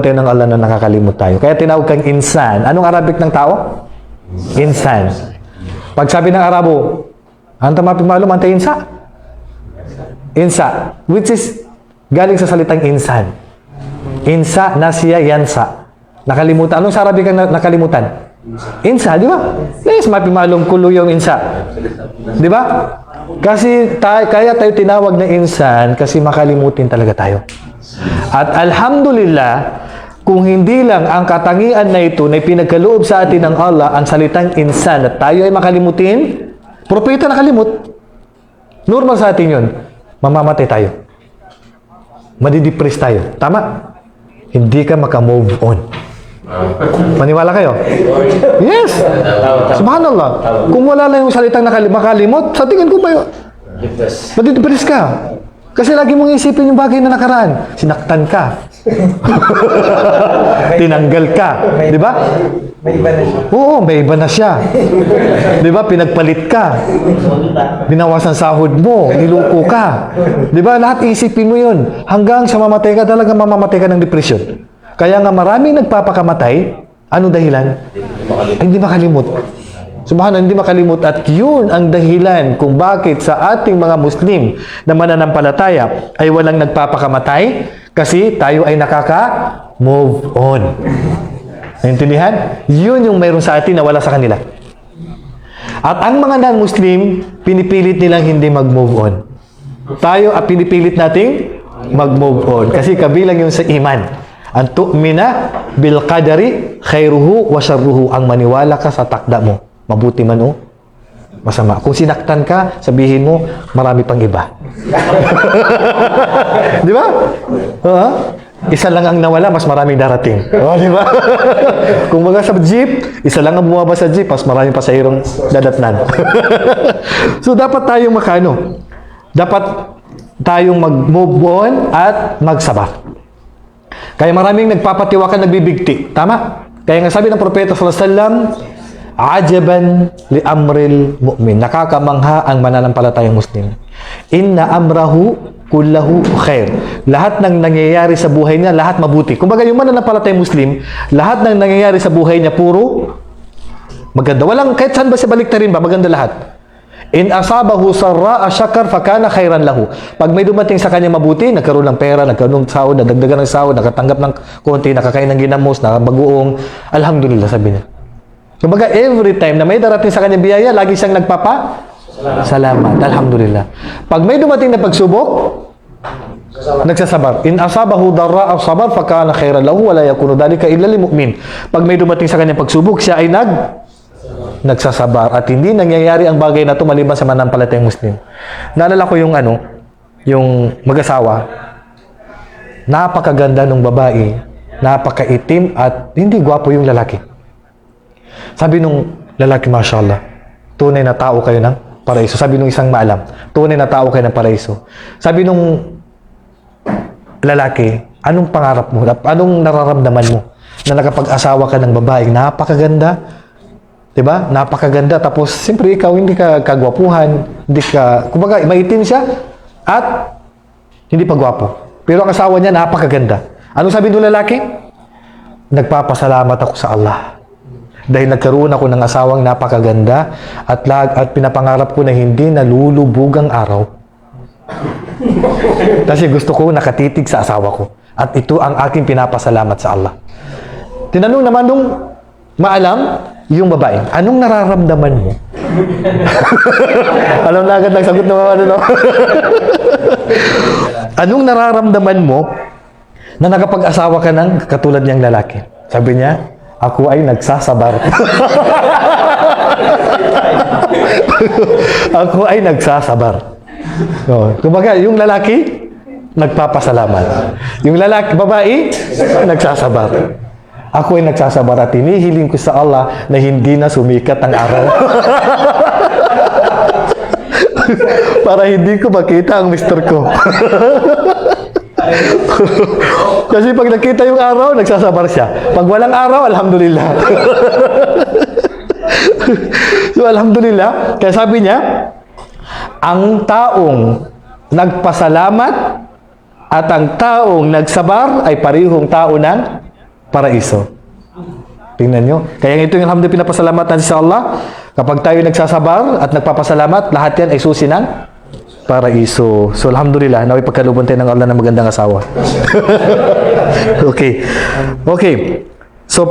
tayo ng Allah na nakakalimot tayo. Kaya tinawag kang insan. Anong Arabic ng tao? Insan. Pag sabi ng Arabo, anta mapimalum, anta insa? Insa. Which is galing sa salitang insan. Insa, nasya, yansa. Nakalimutan. Anong sa Arabic ang na- nakalimutan? Insa, di ba? Yes, mapimalum kulo yung insa. Di ba? Kasi tayo, kaya tayo tinawag na insan kasi makalimutin talaga tayo. At alhamdulillah, kung hindi lang ang katangian na ito na pinagkaloob sa atin ng Allah, ang salitang insan at tayo ay makalimutin, propeta nakalimut. Normal sa atin yun. Mamamatay tayo. Madidepress tayo. Tama? Hindi ka makamove on. Maniwala kayo? Yes! Subhanallah. Kung wala lang yung salitang nakali- makalimot, sa tingin ko ba yun? Madidepress ka. Kasi lagi mong isipin yung bagay na nakaraan. Sinaktan ka. Tinanggal ka. Di ba? May iba na siya. Oo, may iba na siya. Di ba? Pinagpalit ka. Binawasan sahod mo. Niluko ka. Di ba? Lahat isipin mo yun. Hanggang sa mamatay ka, talaga mamamatay ka ng depression. Kaya nga maraming nagpapakamatay. Ano dahilan? Ay, hindi makalimot. Subhanallah, hindi makalimot at yun ang dahilan kung bakit sa ating mga Muslim na mananampalataya ay walang nagpapakamatay kasi tayo ay nakaka-move on. Naintindihan? Yun yung mayroon sa atin na wala sa kanila. At ang mga non-Muslim, pinipilit nilang hindi mag-move on. Tayo, pinipilit nating mag-move on. Kasi kabilang yun sa iman. Ang tu'mina bil qadari khairuhu wa sharruhu. Ang maniwala ka sa takda mo. Mabuti man o masama. Kung sinaktan ka, sabihin mo, marami pang iba. di ba? Ha? Isa lang ang nawala, mas maraming darating. Oh, di ba? Kung mga sa jeep, isa lang ang bumaba sa jeep, mas maraming pasahirong dadatnan. so, dapat tayong makano? Dapat tayong mag-move on at magsabar. Kaya maraming nagpapatiwakan, nagbibigti. Tama? Kaya nga sabi ng propeta sallallahu alaihi wasallam, Ajaban li amril mu'min. Nakakamangha ang mananampalatayang Muslim. Inna amrahu kullahu khair. Lahat ng nangyayari sa buhay niya, lahat mabuti. Kumbaga yung mananampalatayang Muslim, lahat ng nangyayari sa buhay niya puro maganda. Walang kahit saan ba siya balik rin ba, maganda lahat. In asabahu sarra syakar fakana khairan lahu. Pag may dumating sa kanya mabuti, nagkaroon ng pera, nagkaroon ng sahod, nadagdagan ng sahod, nakatanggap ng konti, nakakain ng ginamos, nakabagoong, alhamdulillah sabi niya. Kumbaga every time na may darating sa kanya biyaya, lagi siyang nagpapa Salamat. Alhamdulillah. Pag may dumating na pagsubok, nagsasabar. In asabahu darra aw sabar fakana khairan lahu wala yakunu dhalika illa lil mu'min. Pag may dumating sa kanya pagsubok, siya ay nag nagsasabar at hindi nangyayari ang bagay na ito maliban sa manampalatayang Muslim. Naalala ko yung ano, yung mag-asawa, napakaganda ng babae, napakaitim at hindi gwapo yung lalaki. Sabi nung lalaki, mashallah, tunay na tao kayo ng paraiso. Sabi nung isang maalam, tunay na tao kayo ng paraiso. Sabi nung lalaki, anong pangarap mo? Anong nararamdaman mo? Na nakapag-asawa ka ng babaeng napakaganda, 'di ba? Napakaganda tapos siyempre ikaw hindi ka kagwapuhan, hindi ka kumbaga maitim siya at hindi pa gwapo. Pero ang asawa niya napakaganda. Ano sabi ng lalaki? Nagpapasalamat ako sa Allah. Dahil nagkaroon ako ng asawang napakaganda at lag at pinapangarap ko na hindi nalulubog ang araw. Kasi gusto ko nakatitig sa asawa ko. At ito ang aking pinapasalamat sa Allah. Tinanong naman nung maalam, yung babae, anong nararamdaman mo? Alam na agad nagsagot na mga ano, no? anong nararamdaman mo na nakapag-asawa ka ng katulad niyang lalaki? Sabi niya, ako ay nagsasabar. ako ay nagsasabar. Oh, kumbaga, yung lalaki, nagpapasalamat. Yung lalaki, babae, nagsasabar. Ako ay nagsasabar at hinihiling ko sa Allah na hindi na sumikat ang araw. Para hindi ko makita ang mister ko. Kasi pag nakita yung araw, nagsasabar siya. Pag walang araw, alhamdulillah. so, alhamdulillah. Kaya sabi niya, ang taong nagpasalamat at ang taong nagsabar ay parihong tao ng paraiso. Tingnan nyo. Kaya ito yung alhamdulillah pinapasalamat natin sa Allah. Kapag tayo nagsasabar at nagpapasalamat, lahat yan ay susi ng paraiso. So, alhamdulillah, naway pagkalubon tayo ng Allah ng magandang asawa. okay. Okay. So,